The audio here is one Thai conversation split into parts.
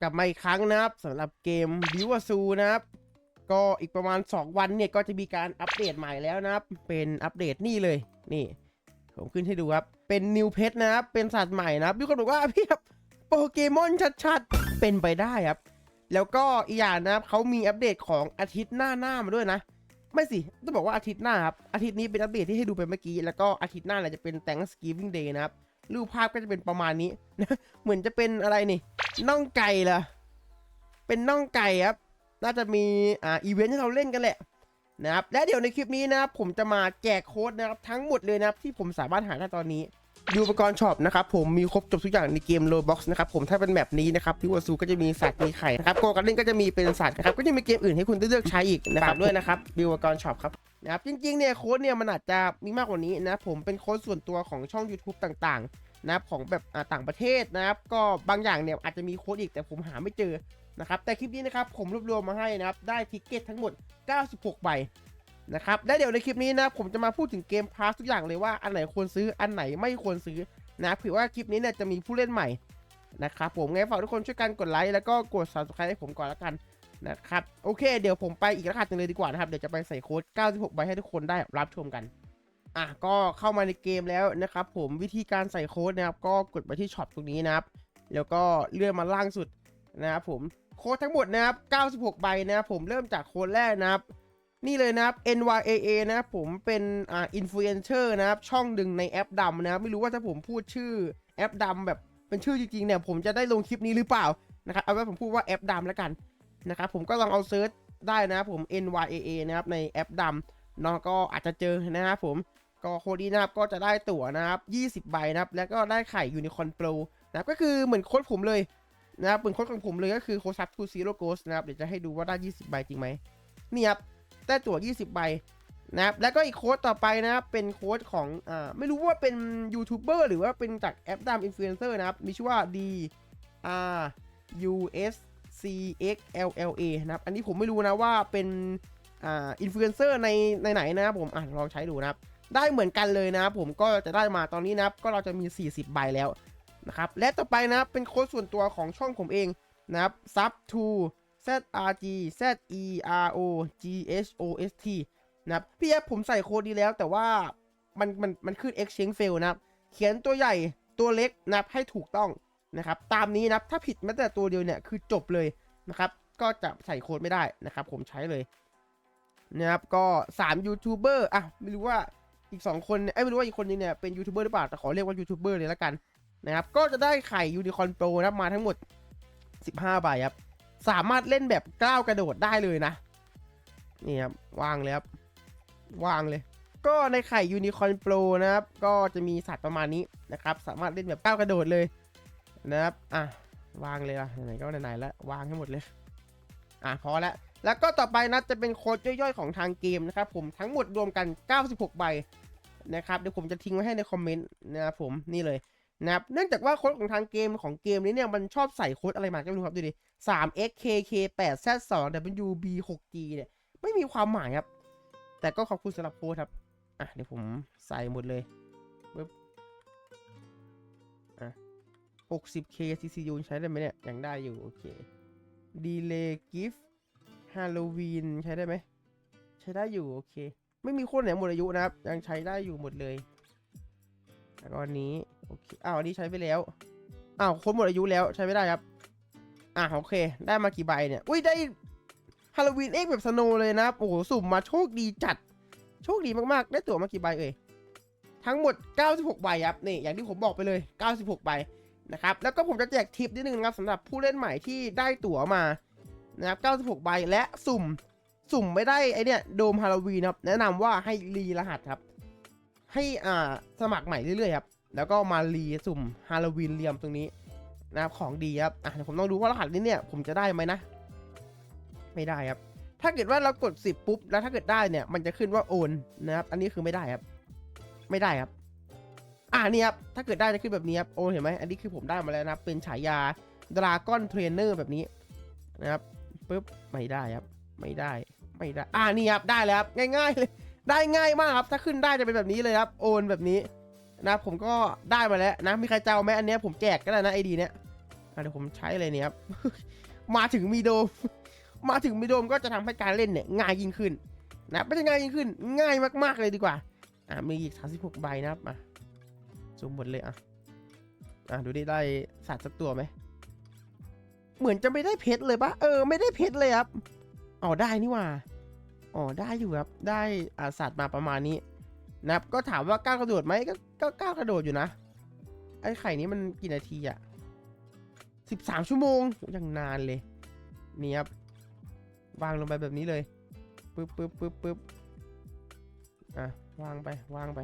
กลับมาอีกครั้งนะครับสำหรับเกมบิวซูนะครับ ก็อีกประมาณ 2 วันเนี่ยก็จะมีการอัปเดตใหม่แล้วนะครับ เป็นอัปเดตนี่เลยนี่ ผมขึ้นให้ดูครับ เป็นนิวเพชนะครับ เป็นสัตว์ใหม่นะครับมีคนบอกว่าพี่ครับโปเกมอนชัดๆ เป็นไปได้ครับ แล้วก็อีกอย่างนะครับเขามีอัปเดตของอาทิตย์หน้าหน้ามาด้วยนะ ไม่สิ ต้องบอกว่าอาทิตย์หน้าครับ อาทิตย์นี้เป็นอัปเดตที่ให้ดูไปเมื่อกี้ แล้วก็อาทิตย์หน้าเนี่ยจะเป็น Thanksgiving Day นะครับ รูปภาพก็จะเป็นประมาณนี้ เหมือนจะเป็นอะไรนี่ น่องไก่เหรอ เป็นน่องไก่ครับ น่าจะมีอ่าอีเวนต์ที่เราเล่นกันแหละนะครับ และเดี๋ยวในคลิปนี้นะครับผมจะมาแจกโค้ดนะครับทั้งหมดเลยนะครับที่ผมสามารถหาได้ตอนนี้ดูอุปกรณ์ช็อปนะครับผมมีครบจบทุกอย่างในเกม Roblox นะครับผมถ้าเป็นแบบนี้นะครับพิวซูก็จะมีสัตว์มีไข่นะครับโกการเล่นก็จะมีเป็นสัตว์นะครับก็จะมีเกมอื่นให้คุณได้เลือกใช้อีกนะครับด้วยนะครับดูอุปกรณ์ช็อปครับนะครับจริงๆเนี่ยโค้ดเนี่ยมันอาจจะมีมากกว่านี้นะผมเป็นโค้ดส่วนตัวของช่อง YouTube ต่างๆ นะครับของแบบอ่าต่างประเทศนะครับ ก็บางอย่างเนี่ยอาจจะมีโค้ดอีกแต่ผมหาไม่เจอนะครับแต่คลิปนี้นะครับผมรวบรวมมาให้นะครับได้ทิกเก็ตทั้งหมด 96 ใบนะครับและเดี๋ยวในคลิปนี้นะผมจะมาพูดถึงเกมพาสทุกอย่างเลยว่าอันไหนควรซื้ออันไหนไม่ควรซื้อนะเผื่อว่าคลิปนี้เนี่ยจะมีผู้เล่นใหม่นะครับผมไงฝากทุกคนช่วยกันกดไลค์แล้วก็กด subscribe ให้ผมก่อนล้วกันนะครับโอเค เดี๋ยวผมไปอีกรหัสหนึ่งเลยดีกว่านะครับเดี๋ยวจะไปใส่โค้ด 96 ใบให้ทุกคนได้รับชมกัน อะก็เข้ามาในเกมแล้วนะครับผมวิธีการใส่โค้ดนะครับก็กดไปที่ช็อปตรงนี้นะครับ แล้วก็เลื่อนมาล่างสุดนะครับผมโค้ดทั้งหมดนะครับ 96 ใบนะครับผมเริ่มจากโค้ดแรกนะครับ นี่เลยนะครับ NYAA นะครับผมเป็นอ่าอินฟลูเอนเซอร์นะครับช่องหนึ่งในแอปดำนะครับไม่รู้ว่าถ้าผมพูดชื่อแอปดำแบบเป็นชื่อจริงๆเนี่ยผมจะได้ลงคลิปนี้หรือเปล่านะครับเอาไว้ผมพูดว่าแอปดำแล้วกันนะครับผมก็ลองเอาเซิร์ชได้นะครับผม NYAA นะครับในแอปดำน้องก็อาจจะเจอนะครับผม ก็โคดีนะครับก็จะได้ตั๋วนะครับ20 ใบนะครับ แล้วก็ได้ไข่ยูนิคอนโปรนะครับก็คือเหมือนโค้ดผมเลยนะครับเหมือนโค้ดของผมเลยก็คือโค้ดซับทูซีโรโกสนะครับเดี๋ยวจะให้ดูว่าได้ 20 ใบจริงไหมนี่ครับได้ตั๋ว 20 ใบนะครับแล้วก็อีกโค้ดต่อไปนะครับเป็นโค้ดของอ่าไม่รู้ว่าเป็นยูทูบเบอร์หรือว่าเป็นจากแอปดามอินฟลูเอนเซอร์นะครับมีชื่อว่า D R U S C X L L A นะครับอันนี้ผมไม่รู้นะว่าเป็นอ่าอินฟลูเอนเซอร์ในในไหนนะครับผมอะลองใช้ดูนะครับ ได้เหมือนกันเลยนะผมก็จะได้มาตอนนี้นับก็เราจะมี 40 ใบแล้วนะครับและต่อไปนับเป็นโค้ดส่วนตัวของช่องผมเองนะครับ sub to Z R G Z E R O G H O S T นะครับพี่แอฟผมใส่โค้ดดีแล้ว แต่ว่ามันมันมันขึ้น exchange fail นะครับเขียนตัวใหญ่ตัวเล็กนะครับให้ถูกต้องนะครับตามนี้นะถ้าผิดแม้แต่ตัวเดียวเนี่ยคือจบเลยนะครับก็จะใส่โค้ดไม่ได้นะครับผมใช้เลยนะครับก็ 3 ยูทูบเบอร์อะไม่รู้ว่า อีก 2 คนเนี่ยเอ้ยไม่รู้ว่าอีกคนนึงเนี่ยเป็นยูทูบเบอร์หรือเปล่าแต่ขอเรียกว่ายูทูบเบอร์เลยแล้วกันนะครับก็จะได้ไข่ยูนิคอนโปรนะครับมาทั้งหมด 15ใบครับสามารถเล่นแบบก้าวกระโดดได้เลยนะนี่ครับวางเลยครับวางเลย ก็ในไข่ยูนิคอนโปรนะครับก็จะมีสัตว์ประมาณนี้นะครับสามารถเล่นแบบก้าวกระโดดเลยนะครับอะวางเลยอะไหนก็ไหนๆแล้ววางให้หมดเลยอะพอแล้ว แล้วก็ต่อไปนะจะเป็นโค้ดย่อยๆของทางเกมนะครับผมทั้งหมดรวมกัน 96 ใบนะครับเดี๋ยวผมจะทิ้งไว้ให้ในคอมเมนต์นะครับผมนี่เลยนะครับเนื่องจากว่าโค้ดของทางเกมของเกมนี้เนี่ยมันชอบใส่โค้ดอะไรมาก็ไม่รู้ครับดูดิ 3 x k k 8 z 2 w b 6 g เนี่ยไม่มีความหมายครับ แต่ก็ขอบคุณสำหรับโค้ดครับอะเดี๋ยวผมใส่หมดเลยปึ๊บอะ 60k ccu ใช้ได้ไหมเนี่ยยังได้อยู่โอเค delay gift halloween ใช้ได้ไหม ใช้ได้อยู่โอเค ไม่มีโค้ดไหนหมดอายุนะครับ ยังใช้ได้อยู่หมดเลยแล้วก็อันนี้โอเคอ้าวอันนี้ใช้ไปแล้วอ้าวโค้ดหมดอายุแล้วใช้ไม่ได้ครับ อะโอเค ได้มากี่ใบเนี่ย อุ้ยได้ฮาโลวีนเอ็กแบบสโนเลยนะครับโอ้โหสุ่มมาโชคดีจัด โชคดีมากๆ ได้ตั๋วมากี่ใบเอ่ยทั้งหมด 96 ใบครับนี่อย่างที่ผมบอกไปเลย 96 ใบนะครับ แล้วก็ผมจะแจกทิปนิดนึงนะครับสำหรับผู้เล่นใหม่ที่ได้ตั๋วมา นะครับ96 ใบและสุ่ม สุ่มไม่ได้ไอเนี่ยโดมฮาโลวีนครับ แนะนำว่าให้รีรหัสครับ ให้อ่าสมัครใหม่เรื่อยๆครับ แล้วก็มารีสุ่มฮาโลวีนเรียมตรงนี้นะครับของดีครับ อะผมต้องดูว่ารหัสนี้เนี่ยผมจะได้ไหมนะ ไม่ได้ครับ ถ้าเกิดว่าเรากด 10 ปุ๊บ แล้วถ้าเกิดได้เนี่ย มันจะขึ้นว่าโอนนะครับ อันนี้คือไม่ได้ครับ ไม่ได้ครับ อ่านี่ครับ ถ้าเกิดได้จะขึ้นแบบนี้ครับโอนเห็นไหมอันนี้คือผมได้มาแล้วนะเป็นฉายาดราก้อนเทรนเนอร์แบบนี้นะครับ ปุ๊บไม่ได้ครับ ไม่ได้ไม่ได้ อ่านี่ครับได้แล้วครับง่าย ๆ เลย ได้ง่ายมากครับ ถ้าขึ้นได้จะเป็นแบบนี้เลยครับ โอนแบบนี้นะผมก็ได้มาแล้วนะมีใครจะเอาไหมอันเนี้ยผมแจกก็ได้นะไอดีเนี้ยเดี๋ยวผมใช้เลยเนี่ยครับมาถึงมีโดม มาถึงมีโดมก็จะทำให้การเล่นเนี่ยง่ายยิ่งขึ้นนะไม่ใช่ง่ายยิ่งขึ้น ง่ายมากๆเลยดีกว่า อะมีอีก36ใบนะครับมาซูมหมดเลยอะอะดูดิได้สัตว์สักตัวไหม เหมือนจะไม่ได้เพชรเลยปะเออไม่ได้เพชรเลยครับอ๋อได้นี่ว่าอ๋อได้อยู่ครับได้อ่าสัตว์มาประมาณนี้นะครับก็ถามว่าก้าวกระโดดไหมก็ก็ก้าวกระโดดอยู่นะ ไอ้ไข่นี้มันกี่นาทีอะสิบสามชั่วโมงยังนานเลยนี่ครับวางลงไปแบบนี้เลยปึ๊บปึ๊บปึ๊บปึ๊บอะวางไปวางไป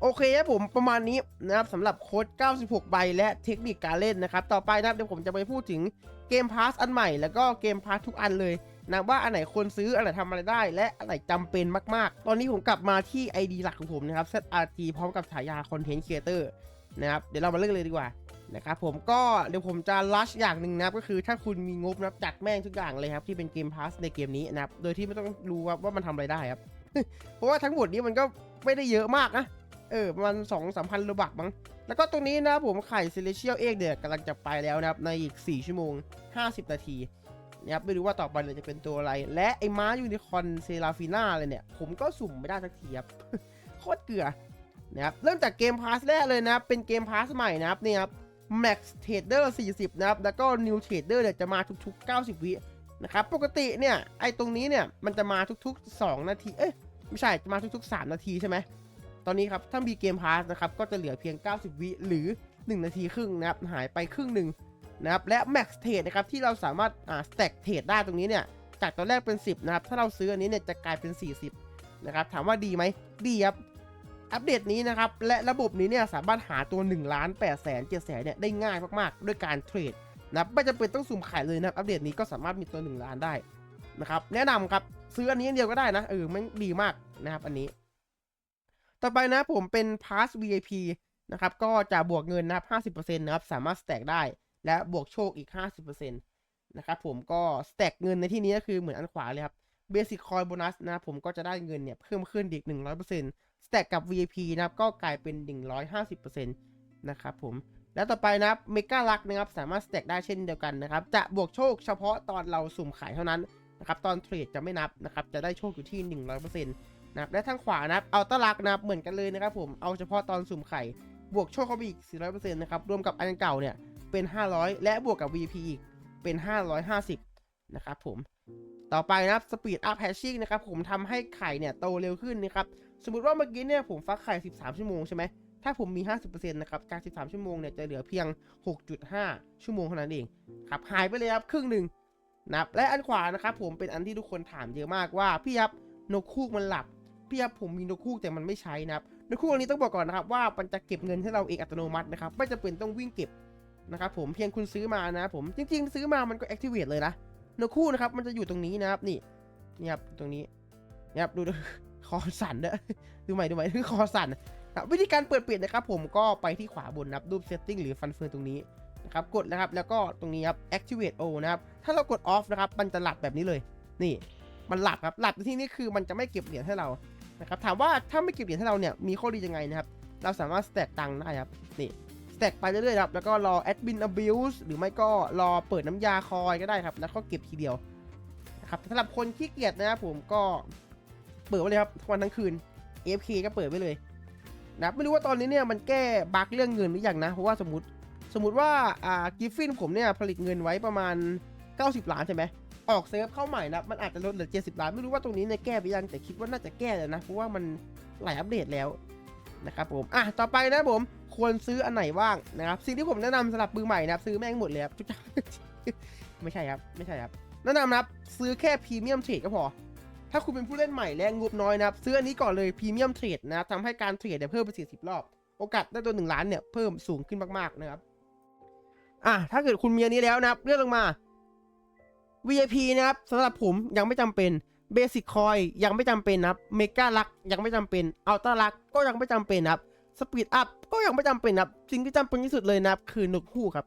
โอเคครับผมประมาณนี้นะครับสำหรับโค้ด 96 ใบและเทคนิคการเล่นนะครับ ต่อไปนะครับเดี๋ยวผมจะไปพูดถึงเกมพาสอันใหม่แล้วก็เกมพาสทุกอันเลยนะว่าอันไหนควรซื้ออันไหนทำอะไรได้ และอันไหนจำเป็นมากๆ ตอนนี้ผมกลับมาที่ ID หลักของผมนะครับ ZRT พร้อมกับฉายาคอนเทนต์ครีเอเตอร์นะครับเดี๋ยวเรามาเริ่มเลยดีกว่านะครับผมก็เดี๋ยวผมจะลัชอย่างหนึ่งนะครับก็คือถ้าคุณมีงบนะจัดแม่งทุกอย่างเลยครับที่เป็นเกมพาสในเกมนี้นะครับโดยที่ไม่ต้องรู้ว่ามันทำอะไรได้ครับเพราะว่าทั้งหมดนี้มันก็ไม่ได้เยอะมากนะ เออประมาณสองสามพันโลบักมั้ง แล้วก็ตรงนี้นะผมไข่เซเลเชียลเอ็กเนี่ยกำลังจะไปแล้วนะครับ ในอีก 4 ชั่วโมง 50 นาทีนะครับไม่รู้ว่าต่อไปเราจะเป็นตัวอะไร และไอ้ม้ายูนิคอนเซราฟิน่าเลยเนี่ย ผมก็สุ่มไม่ได้สักทีครับโคตรเกลือนะครับเริ่มจากเกมพาสแรกเลยนะครับ เป็นเกมพาสใหม่นะครับนี่ครับ Max Trader 40 นะครับ แล้วก็ New Trader เนี่ยจะมาทุกๆ 90 วินะครับ ปกติเนี่ยไอ้ตรงนี้เนี่ยมันจะมาทุกๆ 2 นาที เอ้ยไม่ใช่จะมาทุกๆ 3 นาทีใช่ไหม ตอนนี้ครับถ้ามีเกมพาสนะครับก็จะเหลือเพียง 90 วิหรือ 1 นาทีครึ่งนะครับหายไปครึ่งหนึ่งนะครับและ Max Trade นะครับที่เราสามารถอ่า stack trade ได้ตรงนี้เนี่ยจากตอนแรกเป็น 10 นะครับ ถ้าเราซื้ออันนี้เนี่ยจะกลายเป็น 40 นะครับ ถามว่าดีไหมดีครับ อัปเดตนี้นะครับ และระบบนี้เนี่ยสามารถหาตัว1ล้าน8แสน7แสนเนี่ยได้ง่ายมากๆ ด้วยการเทรดนะไม่จำเป็นต้องสุ่มขายเลยนะครับอัปเดตนี้ก็สามารถมีตัว 1 ล้านได้นะครับ แนะนำครับซื้ออันนี้เดียวก็ได้นะเออมันดีมากนะครับอันนี้ ต่อไปนะผมเป็น Pass VIP นะครับ ก็จะบวกเงินนะครับ50%นะครับ สามารถ stack ได้ และบวกโชคอีก 50%นะครับผมก็ stack เงินในที่นี้ก็คือเหมือนอันขวาเลยครับ Basic Coin Bonus นะครับผมก็จะได้เงินเนี่ยเพิ่มขึ้นอีก 100% stack กับ VIP นะครับก็กลายเป็น 150%นะครับผมแล้วต่อไปนะครับ Mega Luck นะครับสามารถ stack ได้เช่นเดียวกันนะครับ จะบวกโชคเฉพาะตอนเราสุ่มขายเท่านั้นนะครับตอนเทรดจะไม่นับนะครับจะได้โชคอยู่ที่ 100%นะครับและทางขวานะครับเอาตลักนะครับเหมือนกันเลยนะครับผมเอาเฉพาะตอนสุ่มไข่บวกโชคเข้าไปอีก 400%นะครับรวมกับอันเก่าเนี่ยเป็น 500 และบวกกับ VP อีกเป็น 550 นะครับผมต่อไปนะครับ Speed Up Hatching นะครับผมทำให้ไข่เนี่ยโตเร็วขึ้นนะครับสมมติว่าเมื่อกี้เนี่ยผมฟักไข่ 13 ชั่วโมงใช่ไหมถ้าผมมี 50%นะครับจาก13 ชั่วโมงเนี่ยจะเหลือเพียง 6.5 ชั่วโมงเท่านั้นเองครับหายไปเลยครับครึ่งหนึ่งนะครับและอันขวานะครับผมเป็นอันที่ทุกคนถามเยอะมากว่าพี่ครับนกคูกมันหลับ พี่ครับผมมีนกคูกแต่มันไม่ใช้นะครับนกคูกอันนี้ต้องบอกก่อนนะครับว่ามันจะเก็บเงินให้เราเองอัตโนมัตินะครับไม่จำเป็นต้องวิ่งเก็บนะครับผมเพียงคุณซื้อมานะครับผมจริง ๆ ซื้อมามันก็ activate เลยนะนกคู่นะครับมันจะอยู่ตรงนี้นะครับนี่นี่ครับตรงนี้นี่ครับดูคอสั่นเด้อดูใหม่ดูใหม่คือคอสั่นครับวิธีการเปิดเปิดนนะครับผมก็ไปที่ขวาบนนะครับรูป setting หรือฟันเฟืองตรงนี้นะครับกดนะครับแล้วก็ตรงนี้ครับ activate o นะครับถ้าเรากด off นะครับมันจะหลับแบบนี้เลย นี่มันหลับครับหลับที่นี้คือมันจะไม่เก็บเหรียญให้เรา นะครับถามว่าถ้าไม่เก็บเหรียญให้เราเนี่ยมีข้อดียังไงนะครับเราสามารถ stack ตังค์ได้ครับนี่สแต็กไปเรื่อยๆครับแล้วก็รอ admin abuse หรือไม่ก็รอเปิดน้ำยาคอยก็ได้ครับ แล้วก็เก็บทีเดียวนะครับสำหรับคนขี้เกียจนะครับผมก็เปิดไว้เลยครับทั้งวันทั้งคืน AFK ก็เปิดไว้เลยนะไม่รู้ว่าตอนนี้เนี่ยมันแก้บั๊กเรื่องเงินหรือยังนะ เพราะว่าสมมติสมมติว่าอ่ากิฟฟินผมเนี่ยผลิตเงินไว้ประมาณ 90 ล้านใช่ไหม ออกเซิร์ฟเข้าใหม่นะมันอาจจะลดเหลือ 70 ล้าน ไม่รู้ว่าตรงนี้เนี่ยแก้ไปยังแต่คิดว่าน่าจะแก้แล้วนะ เพราะว่ามันหลายอัปเดตแล้วนะครับผม อะ ต่อไปนะผม ควรซื้ออันไหนบ้างนะครับ สิ่งที่ผมแนะนำสำหรับมือใหม่นะครับ ซื้อแม่งหมดเลยครับทุกอย่างไม่ใช่ครับ ไม่ใช่ครับ แนะนำนะครับ ซื้อแค่พรีเมียมเทรดก็พอ ถ้าคุณเป็นผู้เล่นใหม่และงบน้อยนะครับ ซื้ออันนี้ก่อนเลยพรีเมียมเทรดนะทำให้การเทรดเนี่ยเพิ่มไป40รอบ โอกาสได้ตัว1ล้านเนี่ยเพิ่มสูงขึ้นมากๆนะครับ อะ ถ้าเกิดคุณมีอันนี้แล้วนะครับเลื่อนลงมา VIP นะครับสำหรับผมยังไม่จำเป็นเบสิ c คอยยังไม่จำเป็นนะครับเมกาลักยังไม่จำเป็นอัลต้าลักก็ยังไม่จำเป็นนะครับสปีดอัพก็ยังไม่จำเป็นนะครับสิ่งที่จำเป็นที่สุดเลยนะครับ คือนกคู่ครับ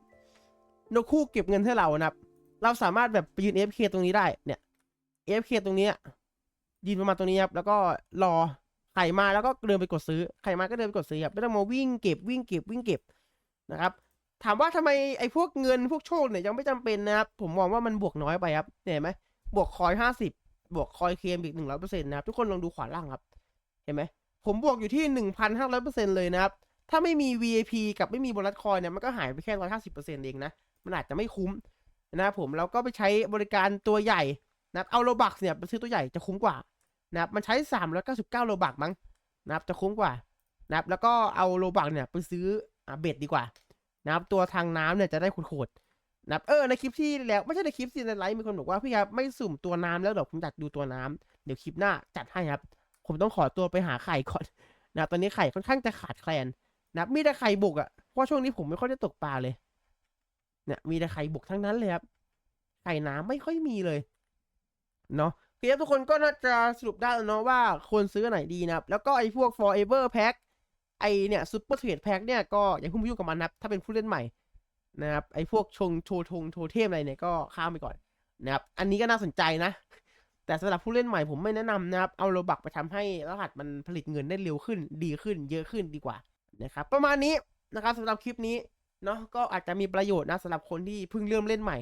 นกคู่เก็บเงินให้เรานะครับ เราสามารถแบบไปยืน AFK ตรงนี้ได้เนี่ย AFK ตรงนี้ยืนประมาณตรงนี้ครับแล้วก็รอไข่มาแล้วก็เดินไปกดซื้อไข่มาก็เดินไปกดซื้อครับไม่ต้องมาวิ่งเก็บวิ่งเก็บวิ่งเก็บนะครับ ถามว่าทำไมไอ้พวกเงินพวกโชคเนี่ยยังไม่จำเป็นนะครับ ผมมองว่ามันบวกน้อยไปครับเห็นไหมบวกคอยห้าสิบบวกคอยเคมอีกหนึ่งร้อยเปอร์เซ็นต์นะครับ ทุกคนลองดูขวาล่างครับ เห็นไหมผมบวกอยู่ที่หนึ่งพันห้าร้อยเปอร์เซ็นต์เลยนะครับ ถ้าไม่มี VIP กับไม่มีโบนัสคอยเนี่ยมันก็หายไปแค่ร้อยห้าสิบเปอร์เซ็นต์เองนะมันอาจจะไม่คุ้มนะครับผมแล้วก็ไปใช้บริการตัวใหญ่นะเอาโลบักเนี่ยไปซื้อตัวใหญ่จะคุ้มกว่านะครับมันใช้สามร้อยเก้าสิบเก้าโลบักมั้งนะครับจะคุ้มกว่านะครับแล้วก็เอาโลบักเนี่ยไปซื้ออเบ็ดดีกว่า นะครับตัวทางน้ำเนี่ยจะได้โหดๆนะครับเออในคลิปที่แล้วไม่ใช่ในคลิปซีนไลท์มีคนบอกว่าพี่ครับไม่สุ่มตัวน้ำแล้วเดี๋ยวผมจัดดูตัวน้ำเดี๋ยวคลิปหน้าจัดให้ครับ ผมต้องขอตัวไปหาไข่ก่อนนะครับตอนนี้ไข่ค่อนข้างจะขาดแคลนนะครับมีแต่ไข่บุกอะ่ะเพราะช่วงนี้ผมไม่ค่อยได้ตกปลาเลยเนี่ยมีแต่ไข่บุกทั้งนั้นเลยครับไข่น้ำไม่ค่อยมีเลยเนาะเคครับทุกคนก็น่าจะสรุปได้แล้วเนาะว่าควรซื้ออันไหนดีนะครับ แล้วก็ไอ้พวก forever pack ไอเนี่ย super trade pack เนี่ยก็อย่าเพิ่งไปยุ่งกับมันนะครับ ถ้าเป็นผู้เล่นใหม่นะครับไอ้พวกชงโชทงโทเทมอะไรเนี่ยก็ข้ามไปก่อนนะครับอันนี้ก็น่าสนใจนะ แต่สำหรับผู้เล่นใหม่ผมไม่แนะนำนะครับ เอาโลบักไปทำให้รหัสมันผลิตเงินได้เร็วขึ้น ดีขึ้น เยอะขึ้นดีกว่านะครับประมาณนี้นะครับสำหรับคลิปนี้เนาะก็อาจจะมีประโยชน์นะสำหรับคนที่เพิ่งเริ่มเล่นใหม่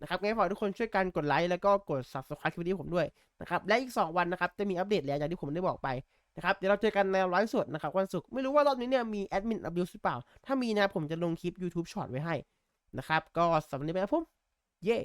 นะครับงั้นขอทุกคนช่วยกันกดไลค์แล้วก็กด subscribe คลิปนี้ผมด้วยนะครับและอีก 2 วันนะครับจะมีอัปเดตแล้วอย่างที่ผมได้บอกไป นะครับเดี๋ยวเราเจอกันในไลฟ์สดนะครับวันศุกร์ไม่รู้ว่ารอบนี้เนี่ยมีแอดมินอัพบิวหรือเปล่า ถ้ามีนะผมจะลงคลิป YouTube Short ไว้ให้นะครับก็สำหรับวันนี้ไปครับผมเย้